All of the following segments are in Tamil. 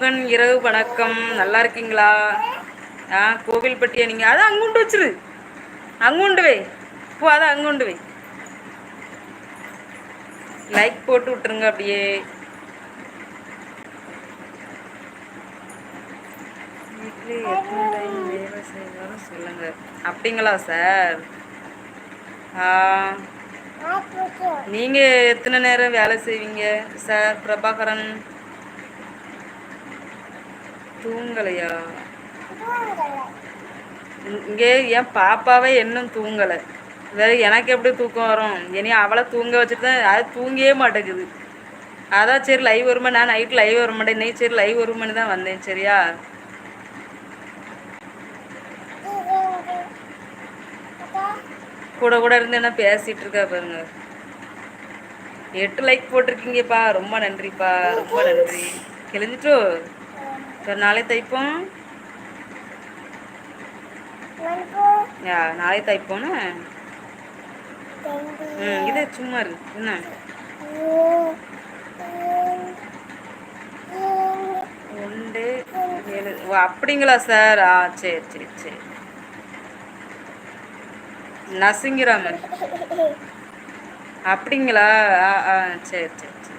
முருகன் இரவு வணக்கம். நல்லா இருக்கீங்களா? ஆ கோவில்பட்டியா நீங்க அதை அங்குண்டு வச்சிரு. அங்குண்டு வை. போ அதை அங்குண்டு வை. லைக் போட்டு விட்டுருங்க அப்படியே. வேலை செய்தாலும் சொல்லுங்க. அப்படிங்களா சார்? நீங்க எத்தனை நேரம் வேலை செய்வீங்க சார்? பிரபாகரன். தூங்கலையா? இங்கே என் பாப்பாவே இன்னும் தூங்கலை. வேற எனக்கு எப்படி தூக்கம் வரும்? இனி அவளை தூங்க வச்சுட்டு தான் அது தூங்கியே மாட்டேங்குது. அதான் சரி லைவ் வருமா நான் நைட் லைவ் வர மாட்டேன் இன்னைக்கு சரி லைவ் வருமானு தான் வந்தேன் சரியா? கூட கூட இருந்து என்ன பேசிட்டு இருக்கா பாருங்க. எட்டு லைக் போட்டிருக்கீங்கப்பா ரொம்ப நன்றிப்பா ரொம்ப நன்றி. கிழிஞ்சிட்டோ நாளை தைப்போம். யா நாளை தைப்போன்னு ம் இது சும்மா இருக்கு என்ன? ஒன்று ஏழு ஓ அப்படிங்களா சார்? ஆ சரி சரி சரி. நசிங்கிறாமன் அப்படிங்களா? ஆ ஆ சரி சரி சரி.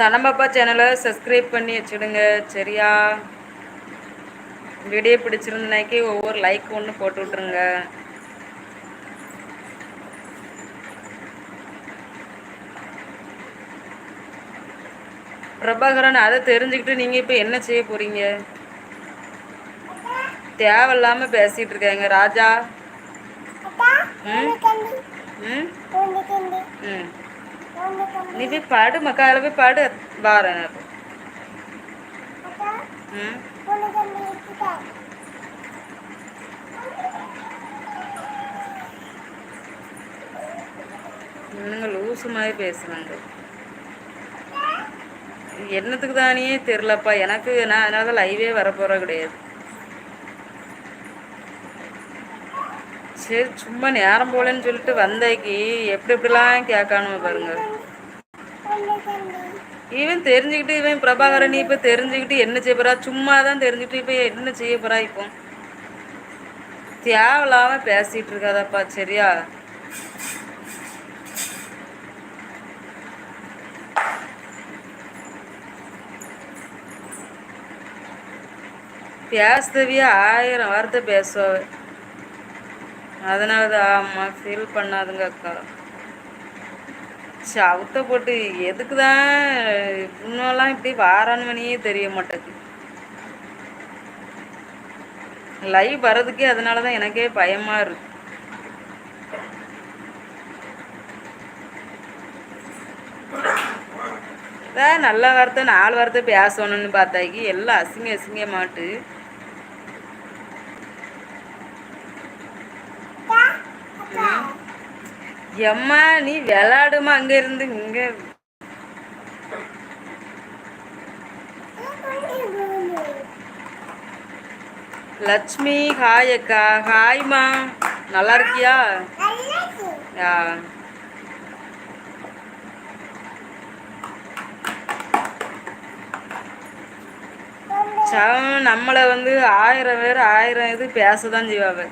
தனபாப்பா சேனலை சப்ஸ்கிரைப் பண்ணி வச்சுடுங்க. சரியா? வீடியோ பிடிச்சிருந்தனாக்கி ஒவ்வொரு லைக் ஒன்று போட்டு விட்ருங்க பிரபாகரன் அதை தெரிஞ்சுக்கிட்டு நீங்கள் இப்போ என்ன செய்ய போகிறீங்க தேவையில்லாமல் பேசிகிட்டு இருக்காங்க. ராஜா? ம்? ம்? ம். நீ போய் பாடு மக்கால போய் பாடு வாரேன் ம் லூசு மாதிரி பேசுகிறாங்க என்னத்துக்கு தானே தெரிலப்பா எனக்கு நான் அதனால தான் லைவே வரப்போகிற கிடையாது சரி சும்மா நேரம் போலன்னு சொல்லிட்டு வந்தாக்கி எப்படி எப்படிலாம் கேட்கணும் பாருங்க இவன் தெரிஞ்சுக்கிட்டு இவன் பிரபாகரன் இப்போ தெரிஞ்சுக்கிட்டு என்ன செய்ய போறா? சும்மா தான் தெரிஞ்சுக்கிட்டு இப்போ என்ன செய்ய போறா இப்போ? தேவையில்லாம பேசிட்டு இருக்காதப்பா சரியா? பேசுதவியா ஆயிரம் வார்த்தை பேசுவ அதனால தான் ஆமாம் ஃபீல் பண்ணாதுங்க அக்கா. சவுத்த போட்டு எதுக்கு தான் இன்னெல்லாம் இப்படி வாரான்மணியே தெரிய மாட்டேங்குது. லைவ் வர்றதுக்கே அதனால தான் எனக்கே பயமாக இருக்கு. நல்ல வார்த்தை நாலு வார்த்தை பேசணும்னு பார்த்தாக்கி எல்லாம் அசிங்க அசிங்க மாட்டு எம்மா நீ விளாடுமா அங்க இருந்து இங்க. லட்சுமி ஹாய் அக்கா. ஹாய்மா நல்லா இருக்கியா? யா. நம்மளை வந்து ஆயிரம் பேர் ஆயிரம் இது பேச தான் செய்வாங்க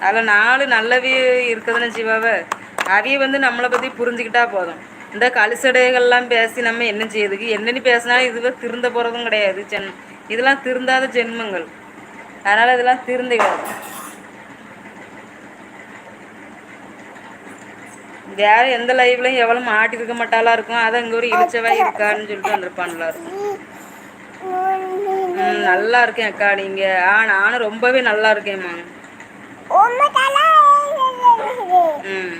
அதில் நாலு நல்லவே இருக்குதுன்னு செய்வாவ? அவைய வந்து நம்மளை பற்றி புரிஞ்சுக்கிட்டா போதும். இந்த கலிசடைகள்லாம் பேசி நம்ம என்ன செய்யுதுக்கு என்னென்னு பேசினாலும் இதுவே திருந்த போகிறதும் கிடையாது ஜென். இதெல்லாம் திருந்தாத ஜென்மங்கள். அதனால் இதெல்லாம் திருந்துகிறது வேற எந்த லைவ்லையும் எவ்வளோ மாட்டிருக்க மாட்டாலாம் இருக்கும்? அது அங்கே ஒரு இழிச்சவா இருக்கான்னு சொல்லிட்டு வந்திருப்பான்ல. இருக்கும் நல்லா இருக்கேன் அக்கா நீங்க. ஆ நானும் ரொம்பவே நல்லா இருக்கேம்மா. ம்